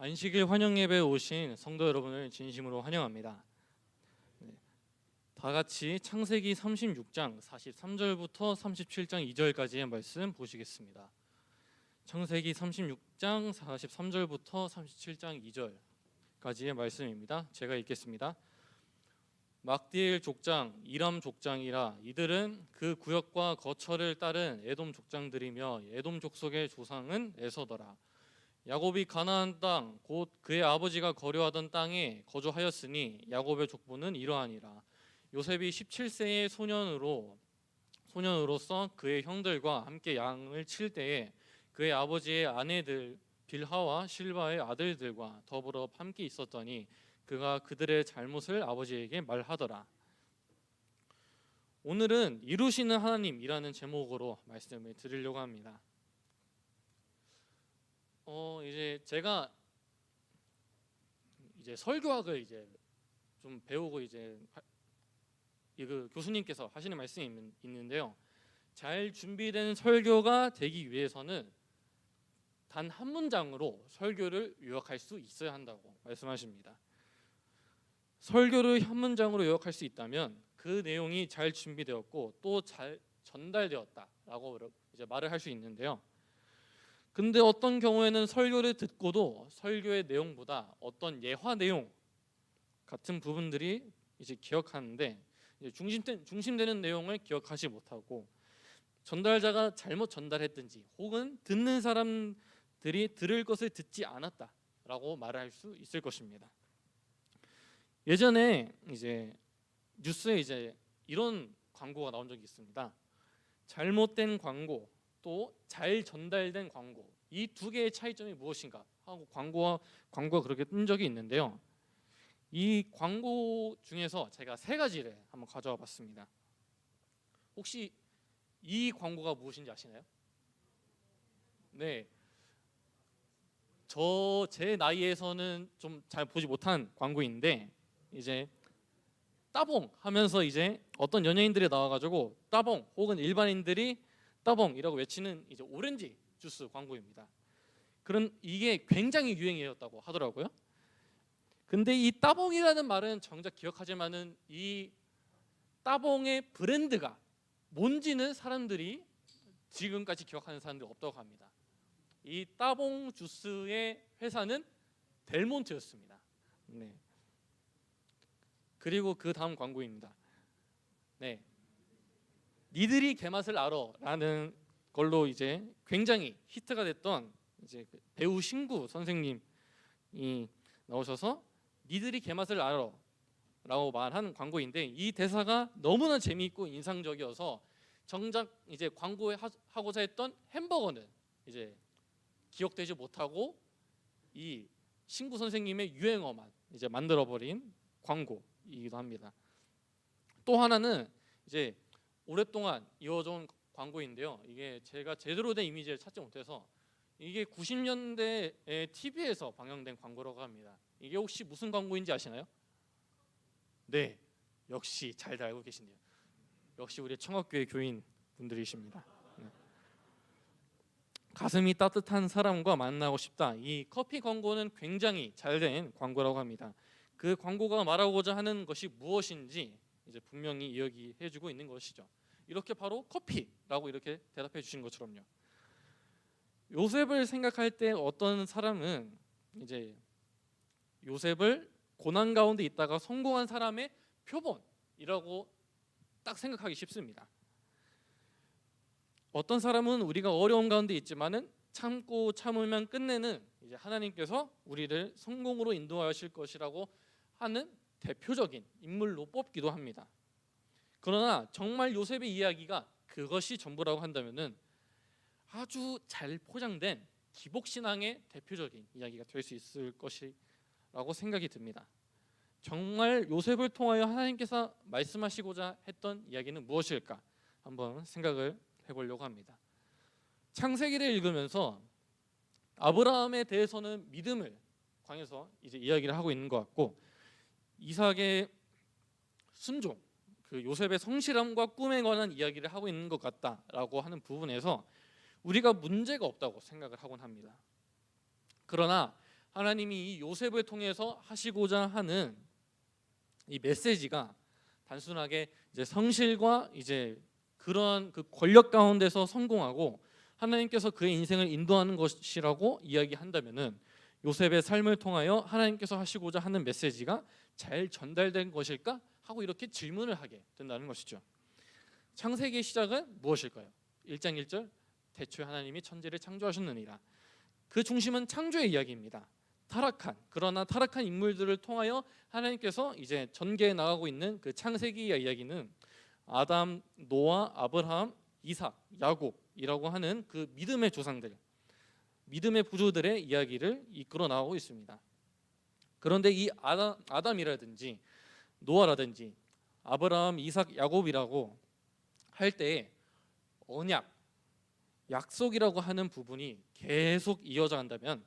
안식일 환영 예배에 오신 성도 여러분을 진심으로 환영합니다. 네. 다 같이 창세기 36장 43절부터 37장 2절까지의 말씀 보시겠습니다. 창세기 36장 43절부터 37장 2절까지의 말씀입니다. 제가 읽겠습니다. 막디엘 족장, 이람 족장이라 이들은 그 구역과 거처를 따른 에돔 족장들이며 에돔 족속의 조상은 에서더라. 야곱이 가나안 땅 곧 그의 아버지가 거류하던 땅에 거주하였으니 야곱의 족보는 이러하니라. 요셉이 17세의 소년으로 소년으로서 그의 형들과 함께 양을 칠 때에 그의 아버지의 아내들 빌하와 실바의 아들들과 더불어 함께 있었더니 그가 그들의 잘못을 아버지에게 말하더라. 오늘은 이루시는 하나님이라는 제목으로 말씀을 드리려고 합니다. 어 이제 제가 이제 설교학을 이제 좀 배우고 이제 하- 이그 교수님께서 하시는 말씀이 있는- 있는데요. 잘 준비된 설교가 되기 위해서는 단 한 문장으로 설교를 요약할 수 있어야 한다고 말씀하십니다. 설교를 한 문장으로 요약할 수 있다면 그 내용이 잘 준비되었고 또 잘 전달되었다라고 이제 말을 할 수 있는데요. 근데 어떤 경우에는 설교를 듣고도 설교의 내용보다 어떤 예화 내용 같은 부분들이 이제 기억하는데 이제 중심된 중심되는 내용을 기억하지 못하고 전달자가 잘못 전달했든지 혹은 듣는 사람들이 들을 것을 듣지 않았다라고 말할 수 있을 것입니다. 예전에 이제 뉴스에 이제 이런 광고가 나온 적이 있습니다. 잘못된 광고 또 잘 전달된 광고 이 두 개의 차이점이 무엇인가 하고 광고와 광고가 그렇게 뜬 적이 있는데요. 이 광고 중에서 제가 세 가지를 한번 가져와 봤습니다. 혹시 이 광고가 무엇인지 아시나요? 네. 저 제 나이에서는 좀 잘 보지 못한 광고인데 이제 따봉 하면서 이제 어떤 연예인들이 나와가지고 따봉 혹은 일반인들이 따봉이라고 외치는 이제 오렌지 주스 광고입니다. 그런 이게 굉장히 유행이었다고 하더라고요. 근데 이 따봉이라는 말은 정작 기억하지만은 이 따봉의 브랜드가 뭔지는 사람들이 지금까지 기억하는 사람들이 없다고 합니다. 이 따봉 주스의 회사는 델몬트였습니다. 네. 그리고 그 다음 광고입니다. 네. 니들이 개맛을 알아라는 걸로 이제 굉장히 히트가 됐던 이제 그 배우 신구 선생님이 나오셔서 니들이 개맛을 알아라고 말하는 광고인데 이 대사가 너무나 재미있고 인상적이어서 정작 이제 광고에 하- 하고자 했던 햄버거는 이제 기억되지 못하고 이 신구 선생님의 유행어만 이제 만들어 버린 광고이기도 합니다. 또 하나는 이제 오랫동안 이어져 온 광고인데요. 이게 제가 제대로 된 이미지를 찾지 못해서 이게 90년대에 TV에서 방영된 광고라고 합니다. 이게 혹시 무슨 광고인지 아시나요? 네, 역시 잘 알고 계시네요. 역시 우리 청학교의 교인 분들이십니다. 네. 가슴이 따뜻한 사람과 만나고 싶다. 이 커피 광고는 굉장히 잘 된 광고라고 합니다. 그 광고가 말하고자 하는 것이 무엇인지 이제 분명히 이야기해주고 있는 것이죠. 이렇게 바로 커피라고 이렇게 대답해 주신 것처럼요. 요셉을 생각할 때 어떤 사람은 이제 요셉을 고난 가운데 있다가 성공한 사람의 표본이라고 딱 생각하기 쉽습니다. 어떤 사람은 우리가 어려운 가운데 있지만은 참고 참으면 끝내는 이제 하나님께서 우리를 성공으로 인도하실 것이라고 하는 대표적인 인물로 뽑기도 합니다. 그러나 정말 요셉의 이야기가 그것이 전부라고 한다면은 아주 잘 포장된 기복 신앙의 대표적인 이야기가 될 수 있을 것이라고 생각이 듭니다. 정말 요셉을 통하여 하나님께서 말씀하시고자 했던 이야기는 무엇일까 한번 생각을 해보려고 합니다. 창세기를 읽으면서 아브라함에 대해서는 믿음을 관해서 이제 이야기를 하고 있는 것 같고 이삭의 순종, 그 요셉의 성실함과 꿈에 관한 이야기를 하고 있는 것 같다라고 하는 부분에서 우리가 문제가 없다고 생각을 하곤 합니다. 그러나 하나님이 이 요셉을 통해서 하시고자 하는 이 메시지가 단순하게 이제 성실과 이제 그런 그 권력 가운데서 성공하고 하나님께서 그의 인생을 인도하는 것이라고 이야기한다면은 요셉의 삶을 통하여 하나님께서 하시고자 하는 메시지가 잘 전달된 것일까 하고 이렇게 질문을 하게 된다는 것이죠. 창세기의 시작은 무엇일까요? 1장 1절 대초에 하나님이 천지를 창조하셨느니라. 그 중심은 창조의 이야기입니다. 타락한 그러나 타락한 인물들을 통하여 하나님께서 이제 전개해 나가고 있는 그 창세기의 이야기는 아담, 노아, 아브라함, 이삭, 야곱이라고 하는 그 믿음의 조상들, 믿음의 부조들의 이야기를 이끌어 나가고 있습니다. 그런데 이 아담, 아담이라든지 노아라든지 아브라함, 이삭, 야곱이라고 할 때에 언약, 약속이라고 하는 부분이 계속 이어져 간다면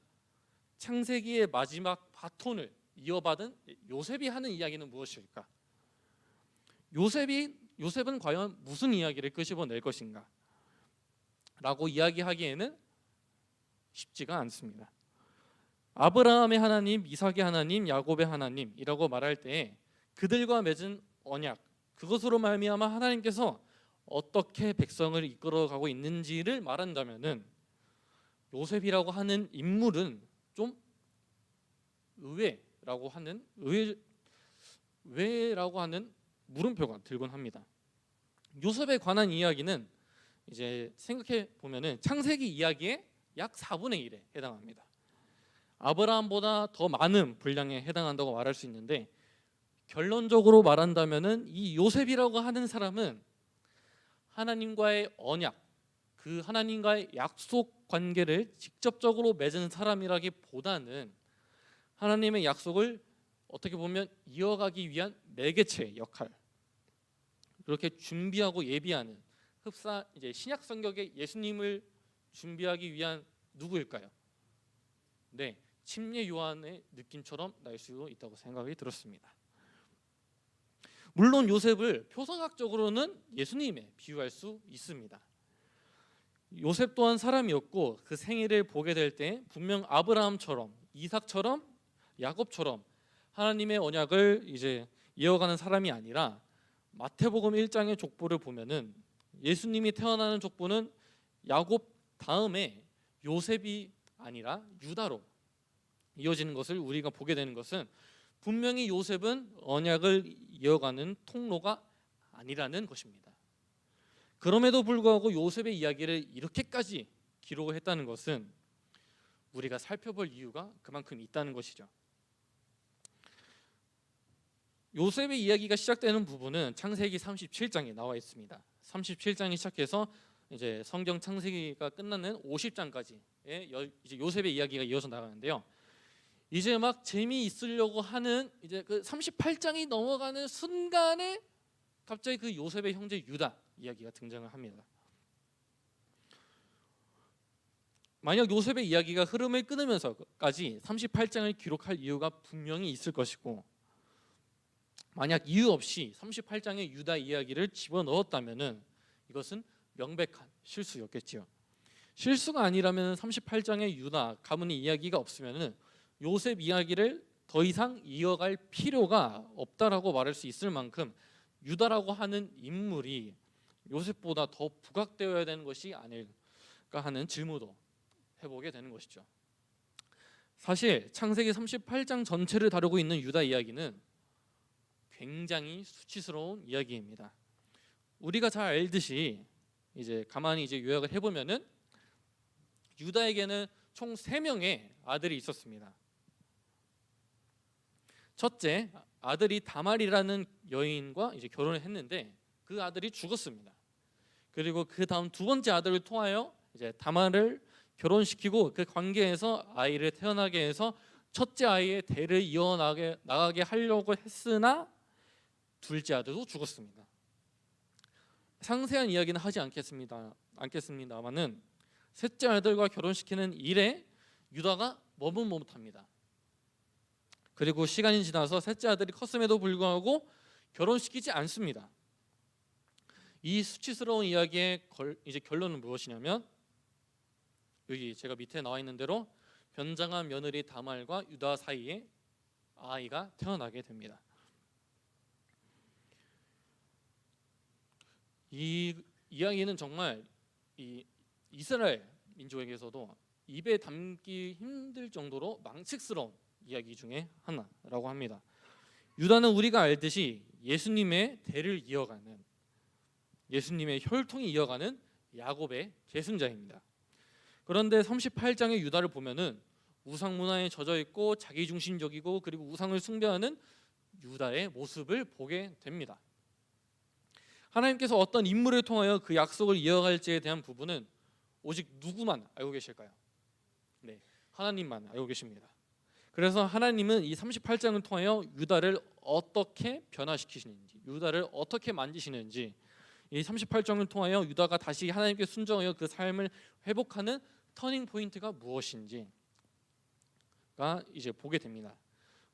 창세기의 마지막 바톤을 이어받은 요셉이 하는 이야기는 무엇일까? 요셉이 요셉은 과연 무슨 이야기를 끄집어낼 것인가? 라고 이야기하기에는 쉽지가 않습니다. 아브라함의 하나님, 이삭의 하나님, 야곱의 하나님이라고 말할 때 그들과 맺은 언약 그것으로 말미암아 하나님께서 어떻게 백성을 이끌어가고 있는지를 말한다면은 요셉이라고 하는 인물은 좀 의외라고 하는 의외 왜라고 하는 물음표가 들곤 합니다. 요셉에 관한 이야기는 이제 생각해 보면은 창세기 이야기의 약 4분의 1에 해당합니다. 아브라함보다 더 많은 분량에 해당한다고 말할 수 있는데 결론적으로 말한다면은 이 요셉이라고 하는 사람은 하나님과의 언약, 그 하나님과의 약속 관계를 직접적으로 맺은 사람이라기보다는 하나님의 약속을 어떻게 보면 이어가기 위한 매개체 역할 그렇게 준비하고 예비하는 흡사 이제 신약 성경의 예수님을 준비하기 위한 누구일까요? 네, 침례 요한의 느낌처럼 날 수 있다고 생각이 들었습니다. 물론 요셉을 표성학적으로는 예수님에 비유할 수 있습니다. 요셉 또한 사람이었고 그 생일을 보게 될 때 분명 아브라함처럼 이삭처럼 야곱처럼 하나님의 언약을 이제 이어가는 사람이 아니라 마태복음 1장의 족보를 보면은 예수님이 태어나는 족보는 야곱 다음에 요셉이 아니라 유다로 이어지는 것을 우리가 보게 되는 것은 분명히 요셉은 언약을 이어가는 통로가 아니라는 것입니다. 그럼에도 불구하고 요셉의 이야기를 이렇게까지 기록을 했다는 것은 우리가 살펴볼 이유가 그만큼 있다는 것이죠. 요셉의 이야기가 시작되는 부분은 창세기 37장에 나와 있습니다. 37장이 시작해서 이제 성경 창세기가 끝나는 50장까지의 이제 요셉의 이야기가 이어서 나가는데요. 이제 막 재미 있으려고 하는 이제 그 38장이 넘어가는 순간에 갑자기 그 요셉의 형제 유다 이야기가 등장을 합니다. 만약 요셉의 이야기가 흐름을 끊으면서까지 38장을 기록할 이유가 분명히 있을 것이고 만약 이유 없이 38장의 유다 이야기를 집어넣었다면은 이것은 명백한 실수였겠지요. 실수가 아니라면 38장의 유다 가문의 이야기가 없으면은 요셉 이야기를 더 이상 이어갈 필요가 없다라고 말할 수 있을 만큼 유다라고 하는 인물이 요셉보다 더 부각되어야 되는 것이 아닐까 하는 질문도 해보게 되는 것이죠. 사실 창세기 38장 전체를 다루고 있는 유다 이야기는 굉장히 수치스러운 이야기입니다. 우리가 잘 알듯이 이제 가만히 이제 요약을 해보면은 유다에게는 총 세 명의 아들이 있었습니다. 첫째 아들이 다말이라는 여인과 이제 결혼을 했는데 그 아들이 죽었습니다. 그리고 그 다음 두 번째 아들을 통하여 이제 다말을 결혼시키고 그 관계에서 아이를 태어나게 해서 첫째 아이의 대를 이어나게 나가게 하려고 했으나 둘째 아들도 죽었습니다. 상세한 이야기는 하지 않겠습니다. 않겠습니다만은 셋째 아들과 결혼시키는 일에 유다가 머뭇머뭇합니다. 그리고 시간이 지나서 셋째 아들이 컸음에도 불구하고 결혼시키지 않습니다. 이 수치스러운 이야기의 이제 결론은 무엇이냐면 여기 제가 밑에 나와 있는 대로 변장한 며느리 다말과 유다 사이에 아이가 태어나게 됩니다. 이 이야기는 정말 이 이스라엘 민족에게서도 입에 담기 힘들 정도로 망측스러운 이야기 중에 하나라고 합니다. 유다는 우리가 알듯이 예수님의 대를 이어가는 예수님의 혈통이 이어가는 야곱의 계승자입니다. 그런데 38장의 유다를 보면은 우상 문화에 젖어 있고 자기 중심적이고 그리고 우상을 숭배하는 유다의 모습을 보게 됩니다. 하나님께서 어떤 인물을 통하여 그 약속을 이어갈지에 대한 부분은 오직 누구만 알고 계실까요? 네, 하나님만 알고 계십니다. 그래서 하나님은 이 38장을 통하여 유다를 어떻게 변화시키시는지, 유다를 어떻게 만지시는지, 이 38장을 통하여 유다가 다시 하나님께 순종하여 그 삶을 회복하는 터닝 포인트가 무엇인지가 이제 보게 됩니다.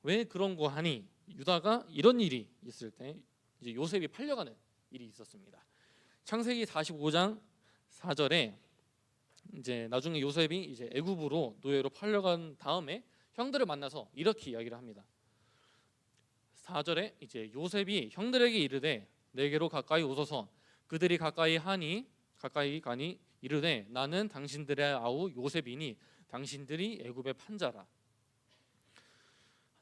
왜 그런 거 하니 유다가 이런 일이 있을 때 이제 요셉이 팔려가는 일이 있었습니다. 창세기 45장 4절에 이제 나중에 요셉이 이제 애굽으로 노예로 팔려간 다음에 형들을 만나서 이렇게 이야기를 합니다. 4절에 이제 요셉이 형들에게 이르되 내게로 가까이 오소서. 그들이 가까이 하니 가까이 가니 이르되 나는 당신들의 아우 요셉이니 당신들이 애굽의 판자라.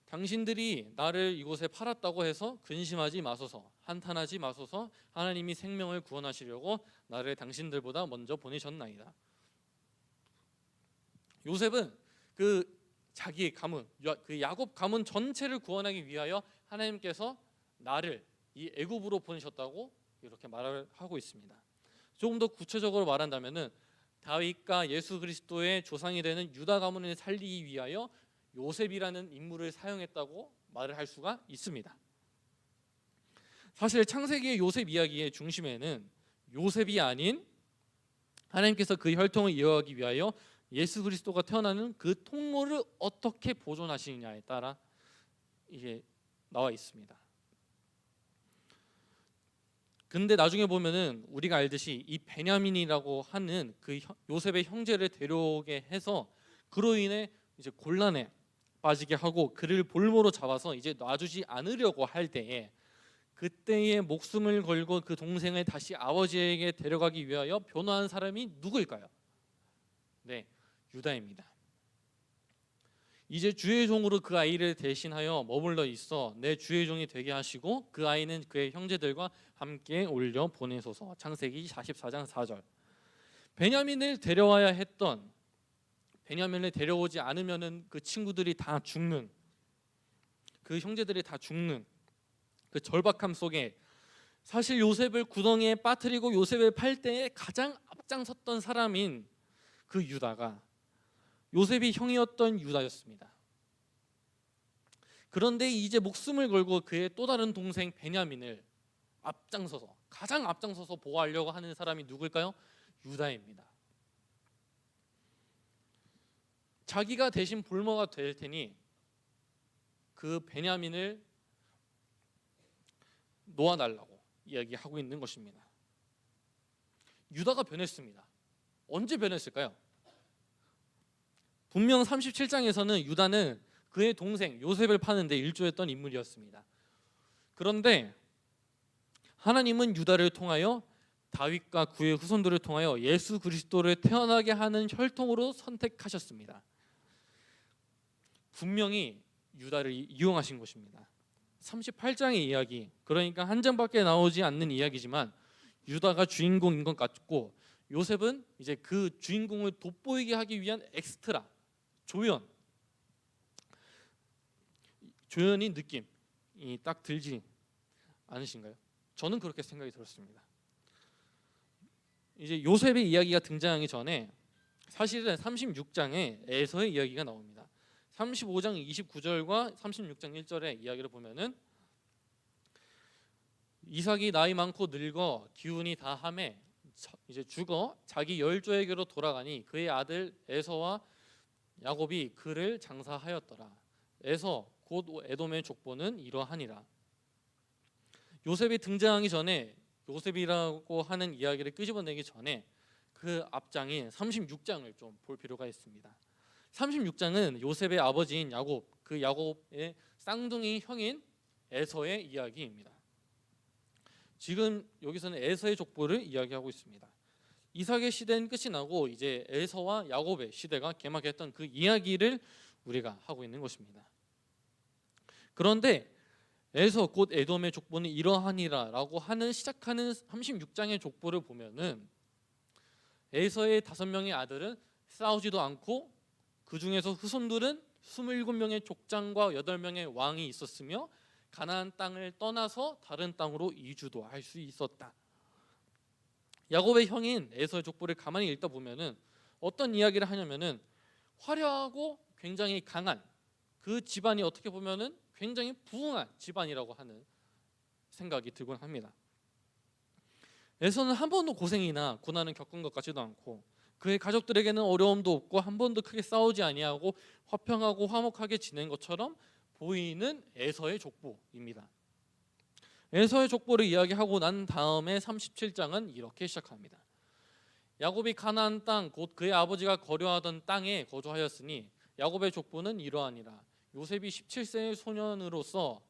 당신들이 나를 이곳에 팔았다고 해서 근심하지 마소서. 한탄하지 마소서. 하나님이 생명을 구원하시려고 나를 당신들보다 먼저 보내셨나이다. 요셉은 그 자기의 가문 야- 그 야곱 가문 전체를 구원하기 위하여 하나님께서 나를 이 애굽으로 보내셨다고 이렇게 말을 하고 있습니다. 조금 더 구체적으로 말한다면은 다윗과 예수 그리스도의 조상이 되는 유다 가문을 살리기 위하여 요셉이라는 인물을 사용했다고 말을 할 수가 있습니다. 사실 창세기의 요셉 이야기의 중심에는 요셉이 아닌 하나님께서 그 혈통을 이어가기 위하여 예수 그리스도가 태어나는 그 통로를 어떻게 보존하시느냐에 따라 이게 나와 있습니다. 근데 나중에 보면은 우리가 알듯이 이 베냐민이라고 하는 그 형- 요셉의 형제를 데려오게 해서 그로 인해 이제 곤란에 빠지게 하고 그를 볼모로 잡아서 이제 놔주지 않으려고 할 때에 그때의 목숨을 걸고 그 동생을 다시 아버지에게 데려가기 위하여 변호한 사람이 누구일까요? 네, 유다입니다. 이제 주의 종으로 그 아이를 대신하여 머물러 있어 내 주의 종이 되게 하시고 그 아이는 그의 형제들과 함께 올려 보내소서. 창세기 44장 4절. 베냐민을 데려와야 했던 베냐민을 데려오지 않으면은 그 친구들이 다 죽는 그 형제들이 다 죽는 그 절박함 속에 사실 요셉을 구덩이에 빠뜨리고 요셉을 팔 때에 가장 앞장섰던 사람인 그 유다가 요셉이 형이었던 유다였습니다. 그런데 이제 목숨을 걸고 그의 또 다른 동생 베냐민을 앞장서서 가장 앞장서서 보호하려고 하는 사람이 누굴까요? 유다입니다. 자기가 대신 볼모가 될 테니 그 베냐민을 놓아달라고 이야기하고 있는 것입니다. 유다가 변했습니다. 언제 변했을까요? 분명 37장에서는 유다는 그의 동생 요셉을 파는데 일조했던 인물이었습니다. 그런데 하나님은 유다를 통하여 다윗과 그의 후손들을 통하여 예수 그리스도를 태어나게 하는 혈통으로 선택하셨습니다. 분명히 유다를 이- 이용하신 것입니다. 38장의 이야기, 그러니까 한 장밖에 나오지 않는 이야기지만 유다가 주인공인 것 같고 요셉은 이제 그 주인공을 돋보이게 하기 위한 엑스트라 조연 조연인 느낌이 딱 들지 않으신가요? 저는 그렇게 생각이 들었습니다. 이제 요셉의 이야기가 등장하기 전에 사실은 36장에 에서의 이야기가 나옵니다. 35장 29절과 36장 1절의 이야기를 보면은 이삭이 나이 많고 늙어 기운이 다함에 자- 이제 죽어 자기 열조에게로 돌아가니 그의 아들 에서와 야곱이 그를 장사하였더라. 에서 곧 에돔의 족보는 이러하니라. 요셉이 등장하기 전에 요셉이라고 하는 이야기를 끄집어내기 전에 그 앞장인 36장을 좀 볼 필요가 있습니다. 36장은 요셉의 아버지인 야곱, 그 야곱의 쌍둥이 형인 에서의 이야기입니다. 지금 여기서는 에서의 족보를 이야기하고 있습니다. 이삭의 시대는 끝이 나고 이제 에서와 야곱의 시대가 개막했던 그 이야기를 우리가 하고 있는 것입니다. 그런데 에서 곧 에돔의 족보는 이러하니라라고 하는 시작하는 36장의 족보를 보면은 에서의 다섯 명의 아들은 싸우지도 않고 그 중에서 후손들은 27명의 족장과 8명의 왕이 있었으며 가나안 땅을 떠나서 다른 땅으로 이주도 할 수 있었다. 야곱의 형인 에서의 족보를 가만히 읽다 보면은 어떤 이야기를 하냐면은 화려하고 굉장히 강한 그 집안이 어떻게 보면은 굉장히 부흥한 집안이라고 하는 생각이 들곤 합니다. 에서는 한 번도 고생이나 고난을 겪은 것 같지도 않고 그의 가족들에게는 어려움도 없고 한 번도 크게 싸우지 아니하고 화평하고 화목하게 지낸 것처럼 보이는 에서의 족보입니다. 에서의 족보를 이야기하고 난 다음에 37장은 이렇게 시작합니다. 야곱이 가나안 땅 곧 그의 아버지가 거류하던 땅에 거주하였으니 야곱의 족보는 이러하니라. 요셉이 17세의 소년으로서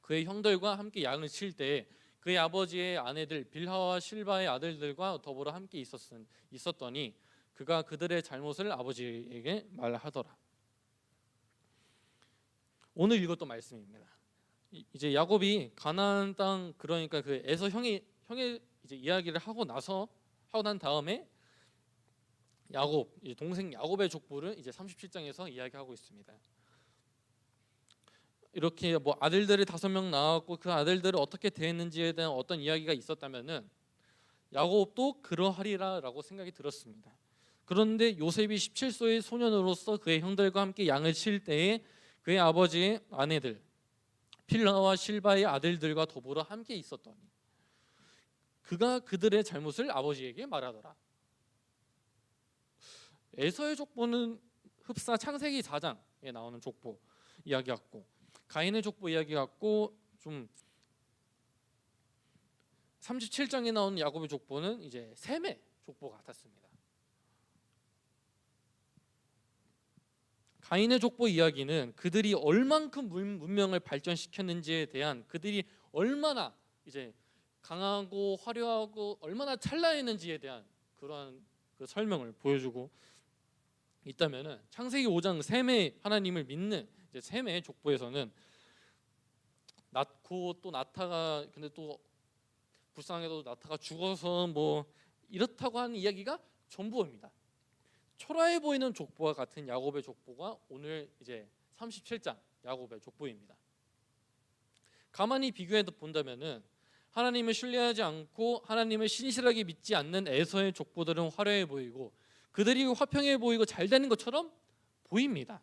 그의 형들과 함께 양을 칠 때에 그의 아버지의 아내들 빌하와 실바의 아들들과 더불어 함께 있었은 있었더니 그가 그들의 잘못을 아버지에게 말하더라. 오늘 읽었던 말씀입니다. 이- 이제 야곱이 가나안 땅 그러니까 그 에서 형이 형의 이제 이야기를 하고 나서 하고 난 다음에 야곱 이제 동생 야곱의 족보를 이제 37장에서 이야기하고 있습니다. 이렇게 뭐 아들들이 다섯 명 나왔고 그 아들들을 어떻게 대했는지에 대한 어떤 이야기가 있었다면은 야곱도 그러하리라라고 생각이 들었습니다. 그런데 요셉이 17세의 소년으로서 그의 형들과 함께 양을 칠 때에 그의 아버지의 아내들 필라와 실바의 아들들과 더불어 함께 있었더니 그가 그들의 잘못을 아버지에게 말하더라. 에서의 족보는 흡사 창세기 4장에 나오는 족보 이야기 같고 가인의 족보 이야기 같고 좀 37장에 나오는 야곱의 족보는 이제 셈의 족보 같았습니다. 가인의 족보 이야기는 그들이 얼만큼 문- 문명을 발전시켰는지에 대한 그들이 얼마나 이제 강하고 화려하고 얼마나 찬란했는지에 대한 그러한 그 설명을 보여주고 있다면은 창세기 5장 셈의 하나님을 믿는 이제 셈의 족보에서는 낳고 또 나타가 근데 또 불쌍하게도 나타가 죽어서 뭐 이렇다고 하는 이야기가 전부입니다. 초라해 보이는 족보와 같은 야곱의 족보가 오늘 이제 37장 야곱의 족보입니다. 가만히 비교해 본다면은 하나님을 신뢰하지 않고 하나님을 신실하게 믿지 않는 에서의 족보들은 화려해 보이고 그들이 화평해 보이고 잘 되는 것처럼 보입니다.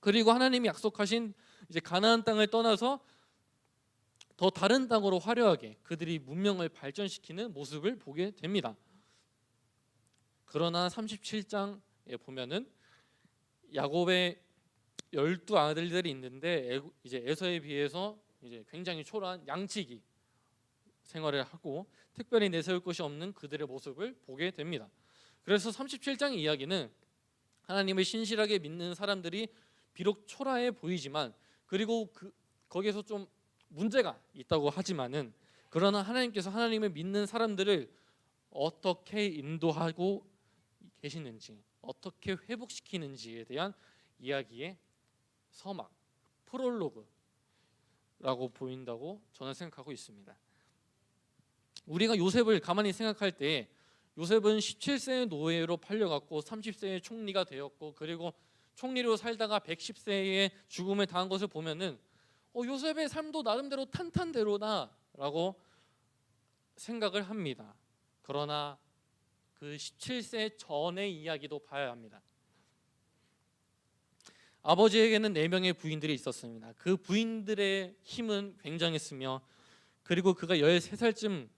그리고 하나님이 약속하신 이제 가나안 땅을 떠나서 더 다른 땅으로 화려하게 그들이 문명을 발전시키는 모습을 보게 됩니다. 그러나 37장에 보면은 야곱의 열두 아들들이 있는데 에- 이제 에서에 비해서 이제 굉장히 초라한 양치기 생활을 하고 특별히 내세울 것이 없는 그들의 모습을 보게 됩니다. 그래서 37장의 이야기는 하나님을 신실하게 믿는 사람들이 비록 초라해 보이지만 그리고 그 거기에서 좀 문제가 있다고 하지만은 그러나 하나님께서 하나님을 믿는 사람들을 어떻게 인도하고 계시는지 어떻게 회복시키는지에 대한 이야기의 서막 프롤로그라고 보인다고 저는 생각하고 있습니다. 우리가 요셉을 가만히 생각할 때 요셉은 17세의 노예로 팔려갔고 30세의 총리가 되었고 그리고 총리로 살다가 110세의 죽음을 당한 것을 보면은 어, 요셉의 삶도 나름대로 탄탄대로다라고 생각을 합니다. 그러나 그 17세 전의 이야기도 봐야 합니다. 아버지에게는 네 명의 부인들이 있었습니다. 그 부인들의 힘은 굉장했으며 그리고 그가 13살쯤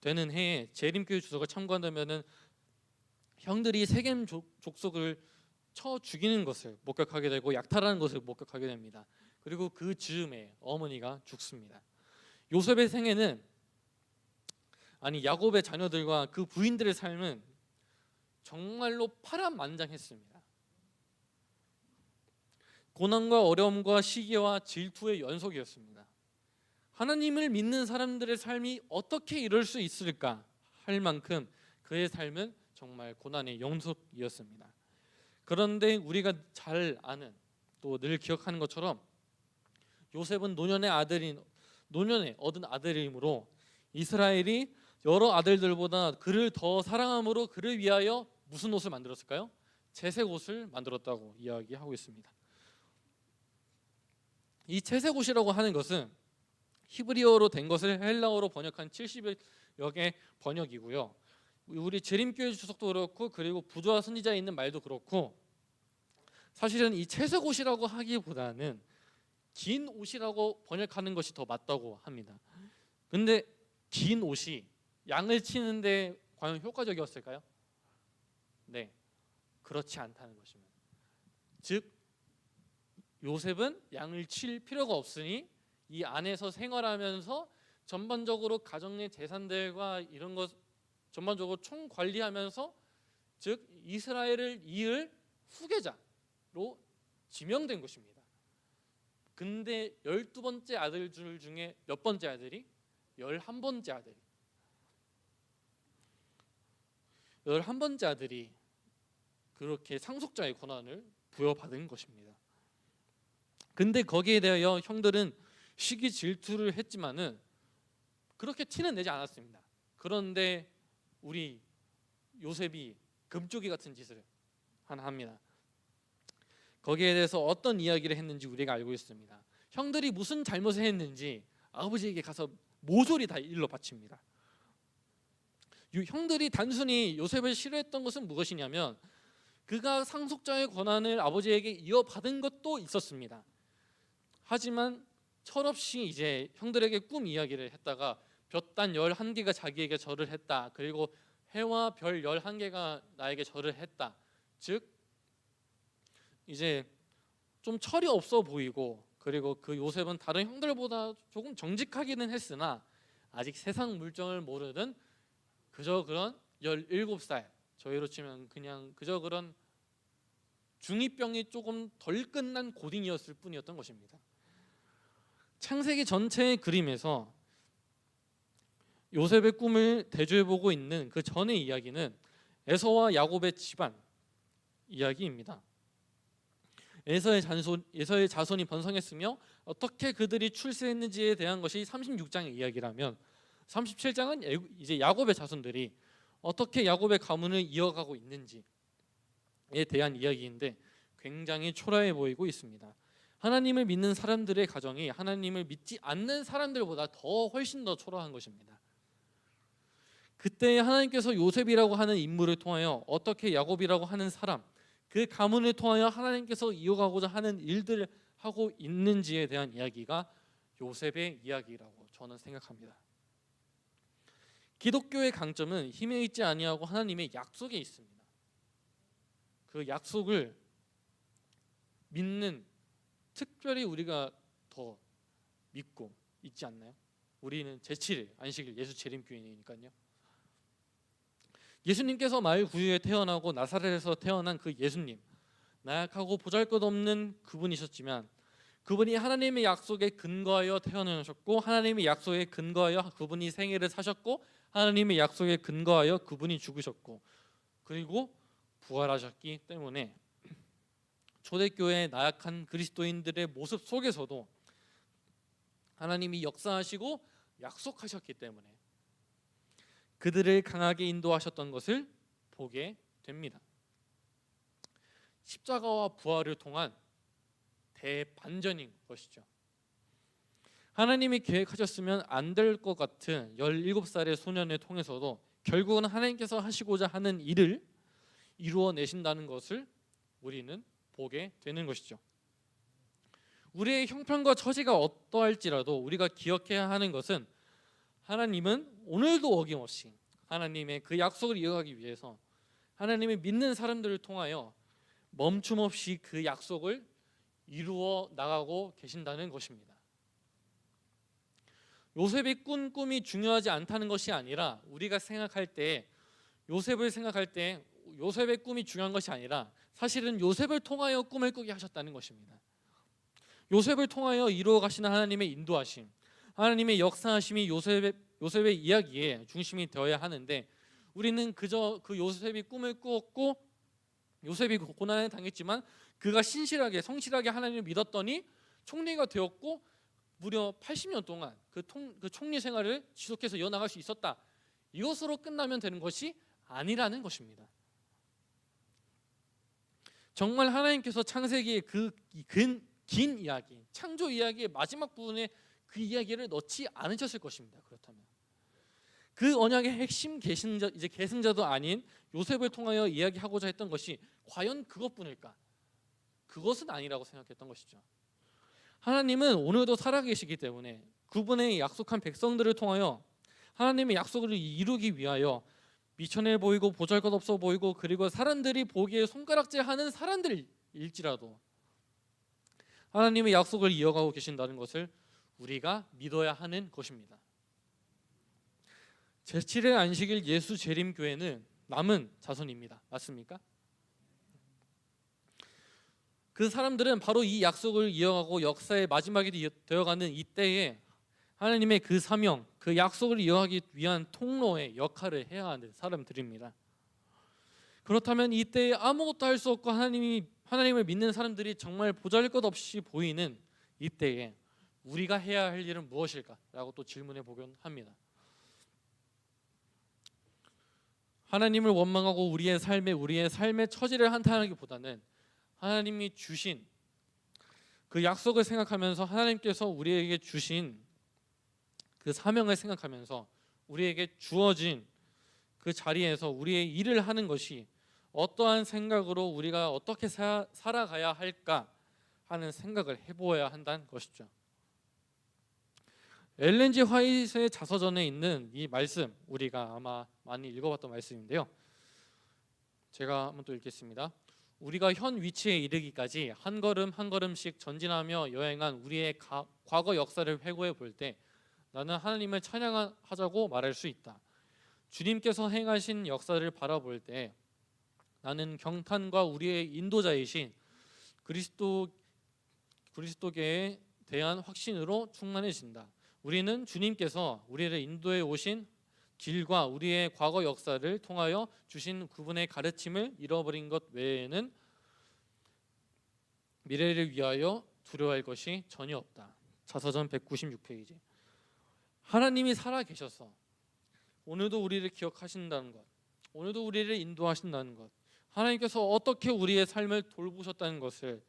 되는 해에 재림교회 주석을 참고한다면은 형들이 세겜 족- 족속을 쳐 죽이는 것을 목격하게 되고 약탈하는 것을 목격하게 됩니다. 그리고 그 즈음에 어머니가 죽습니다. 요셉의 생애는 아니 야곱의 자녀들과 그 부인들의 삶은 정말로 파란만장했습니다. 고난과 어려움과 시기와 질투의 연속이었습니다. 하나님을 믿는 사람들의 삶이 어떻게 이럴 수 있을까 할 만큼 그의 삶은 정말 고난의 연속이었습니다. 그런데 우리가 잘 아는 또 늘 기억하는 것처럼 요셉은 노년의 아들인 노년에 얻은 아들이므로 이스라엘이 여러 아들들보다 그를 더 사랑함으로 그를 위하여 무슨 옷을 만들었을까요? 채색 옷을 만들었다고 이야기하고 있습니다. 이 채색 옷이라고 하는 것은 히브리어로 된 것을 헬라어로 번역한 70여 개 번역이고요. 우리 재림교회 주석도 그렇고 그리고 부조와 선지자에 있는 말도 그렇고 사실은 이 채색 옷이라고 하기보다는 긴 옷이라고 번역하는 것이 더 맞다고 합니다. 근데 긴 옷이 양을 치는데 과연 효과적이었을까요? 네, 그렇지 않다는 것입니다. 즉 요셉은 양을 칠 필요가 없으니 이 안에서 생활하면서 전반적으로 가정 내 재산들과 이런 것 전반적으로 총 관리하면서 즉 이스라엘을 이을 후계자로 지명된 것입니다. 근데 열두 번째 아들들 중에 몇 번째 아들이 열한 번째 아들이 열한 번째 아들이 그렇게 상속자의 권한을 부여받은 것입니다. 근데 거기에 대하여 형들은 시기 질투를 했지만은 그렇게 티는 내지 않았습니다. 그런데 우리 요셉이 금쪽이 같은 짓을 하나 합니다. 거기에 대해서 어떤 이야기를 했는지 우리가 알고 있습니다. 형들이 무슨 잘못을 했는지 아버지에게 가서 모조리 다 일러 바칩니다. 이 형들이 단순히 요셉을 싫어했던 것은 무엇이냐면 그가 상속자의 권한을 아버지에게 이어받은 것도 있었습니다. 하지만 철없이 이제 형들에게 꿈 이야기를 했다가 볕단 11개가 자기에게 절을 했다. 그리고 해와 별 11개가 나에게 절을 했다. 즉 이제 좀 철이 없어 보이고 그리고 그 요셉은 다른 형들보다 조금 정직하기는 했으나 아직 세상 물정을 모르는 그저 그런 17살 저희로 치면 그냥 그저 그런 중2병이 조금 덜 끝난 고딩이었을 뿐이었던 것입니다. 창세기 전체의 그림에서 요셉의 꿈을 대조해 보고 있는 그 전의 이야기는 에서와 야곱의 집안 이야기입니다. 에서의 자손 에서의 자손이 번성했으며 어떻게 그들이 출세했는지에 대한 것이 36장의 이야기라면 37장은 이제 야곱의 자손들이 어떻게 야곱의 가문을 이어가고 있는지에 대한 이야기인데 굉장히 초라해 보이고 있습니다. 하나님을 믿는 사람들의 가정이 하나님을 믿지 않는 사람들보다 더 훨씬 더 초라한 것입니다. 그때 하나님께서 요셉이라고 하는 인물을 통하여 어떻게 야곱이라고 하는 사람 그 가문을 통하여 하나님께서 이어가고자 하는 일들을 하고 있는지에 대한 이야기가 요셉의 이야기라고 저는 생각합니다. 기독교의 강점은 힘에 있지 아니하고 하나님의 약속에 있습니다. 그 약속을 믿는 특별히 우리가 더 믿고 있지 않나요? 우리는 제7일 안식일 예수 재림 교인이니까요. 예수님께서 마을 구유에 태어나고 나사렛에서 태어난 그 예수님 나약하고 보잘것없는 그분이셨지만 그분이 하나님의 약속에 근거하여 태어나셨고 하나님의 약속에 근거하여 그분이 생애를 사셨고 하나님의 약속에 근거하여 그분이 죽으셨고 그리고 부활하셨기 때문에 초대교회의 나약한 그리스도인들의 모습 속에서도 하나님이 역사하시고 약속하셨기 때문에 그들을 강하게 인도하셨던 것을 보게 됩니다. 십자가와 부활을 통한 대반전인 것이죠. 하나님이 계획하셨으면 안 될 것 같은 17살의 소년을 통해서도 결국은 하나님께서 하시고자 하는 일을 이루어 내신다는 것을 우리는 보게 되는 것이죠. 우리의 형편과 처지가 어떠할지라도 우리가 기억해야 하는 것은 하나님은 오늘도 어김없이 하나님의 그 약속을 이어가기 위해서 하나님을 믿는 사람들을 통하여 멈춤 없이 그 약속을 이루어 나가고 계신다는 것입니다. 요셉이 꾼 꿈이 중요하지 않다는 것이 아니라 우리가 생각할 때 요셉을 생각할 때 요셉의 꿈이 중요한 것이 아니라 사실은 요셉을 통하여 꿈을 꾸게 하셨다는 것입니다. 요셉을 통하여 이루어 가시는 하나님의 인도하심, 하나님의 역사하심이 요셉의 요셉의 이야기의 중심이 되어야 하는데 우리는 그저 그 요셉이 꿈을 꾸었고 요셉이 고난을 당했지만 그가 신실하게 성실하게 하나님을 믿었더니 총리가 되었고 무려 80년 동안 그, 통, 그 총리 생활을 지속해서 이어나갈 수 있었다. 이것으로 끝나면 되는 것이 아니라는 것입니다. 정말 하나님께서 창세기의 그긴 긴 이야기, 창조 이야기의 마지막 부분에 그 이야기를 넣지 않으셨을 것입니다. 그렇다면 그 언약의 핵심 계승자 이제 계승자도 아닌 요셉을 통하여 이야기하고자 했던 것이 과연 그것뿐일까? 그것은 아니라고 생각했던 것이죠. 하나님은 오늘도 살아계시기 때문에 그분의 약속한 백성들을 통하여 하나님의 약속을 이루기 위하여 미천해 보이고 보잘것없어 보이고 그리고 사람들이 보기에 손가락질하는 사람들일지라도 하나님의 약속을 이어가고 계신다는 것을 우리가 믿어야 하는 것입니다. 제7의 안식일 예수 재림 교회는 남은 자손입니다. 맞습니까? 그 사람들은 바로 이 약속을 이어가고 역사의 마지막이 되어가는 이때에 하나님의 그 사명, 그 약속을 이어가기 위한 통로의 역할을 해야 하는 사람들입니다. 그렇다면 이때에 아무것도 할 수 없고 하나님이 하나님을 믿는 사람들이 정말 보잘것없이 보이는 이때에 우리가 해야 할 일은 무엇일까라고 또 질문해 보곤 합니다. 하나님을 원망하고 우리의 삶에 우리의 삶의 처지를 한탄하기보다는 하나님이 주신 그 약속을 생각하면서 하나님께서 우리에게 주신 그 사명을 생각하면서 우리에게 주어진 그 자리에서 우리의 일을 하는 것이 어떠한 생각으로 우리가 어떻게 사, 살아가야 할까 하는 생각을 해보아야 한다는 것이죠. 엘렌지 화이트의 자서전에 있는 이 말씀 우리가 아마 많이 읽어봤던 말씀인데요. 제가 한번 또 읽겠습니다. 우리가 현 위치에 이르기까지 한 걸음 한 걸음씩 전진하며 여행한 우리의 가, 과거 역사를 회고해 볼 때 나는 하나님을 찬양하자고 말할 수 있다. 주님께서 행하신 역사를 바라볼 때 나는 경탄과 우리의 인도자이신 그리스도 그리스도계에 대한 확신으로 충만해진다. 우리는 주님께서 우리를 인도해 오신 길과 우리의 과거 역사를 통하여 주신 그분의 가르침을 잃어버린 것 외에는 미래를 위하여 두려워할 것이 전혀 없다. 자서전 196페이지. 하나님이 살아 계셔서 오늘도 우리를 기억하신다는 것, 오늘도 우리를 인도하신다는 것, 하나님께서 어떻게 우리의 삶을 돌보셨다는 것을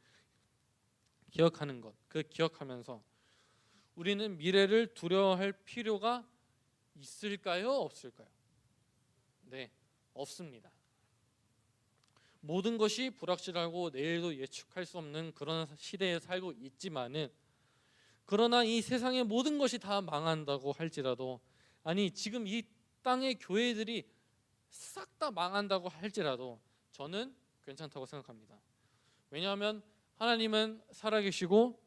기억하는 것, 그 기억하면서 우리는 미래를 두려워할 필요가 있을까요? 없을까요? 네, 없습니다. 모든 것이 불확실하고 내일도 예측할 수 없는 그런 시대에 살고 있지만은 그러나 이 세상의 모든 것이 다 망한다고 할지라도 아니 지금 이 땅의 교회들이 싹 다 망한다고 할지라도 저는 괜찮다고 생각합니다. 왜냐하면 하나님은 살아계시고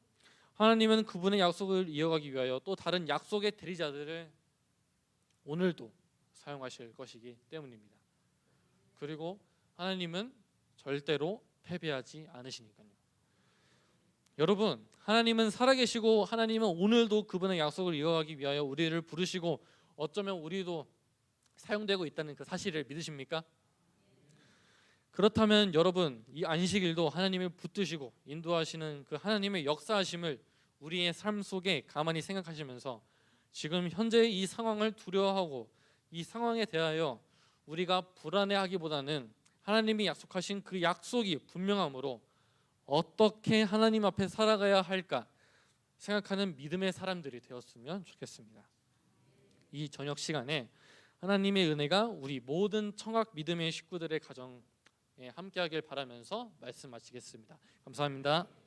하나님은 그분의 약속을 이어가기 위하여 또 다른 약속의 대리자들을 오늘도 사용하실 것이기 때문입니다. 그리고 하나님은 절대로 패배하지 않으시니까요. 여러분, 하나님은 살아계시고 하나님은 오늘도 그분의 약속을 이어가기 위하여 우리를 부르시고 어쩌면 우리도 사용되고 있다는 그 사실을 믿으십니까? 그렇다면 여러분 이 안식일도 하나님을 붙드시고 인도하시는 그 하나님의 역사하심을 우리의 삶 속에 가만히 생각하시면서 지금 현재 이 상황을 두려워하고 이 상황에 대하여 우리가 불안해하기보다는 하나님이 약속하신 그 약속이 분명함으로 어떻게 하나님 앞에 살아가야 할까 생각하는 믿음의 사람들이 되었으면 좋겠습니다. 이 저녁 시간에 하나님의 은혜가 우리 모든 청학 믿음의 식구들의 가정에 함께하길 바라면서 말씀 마치겠습니다. 감사합니다.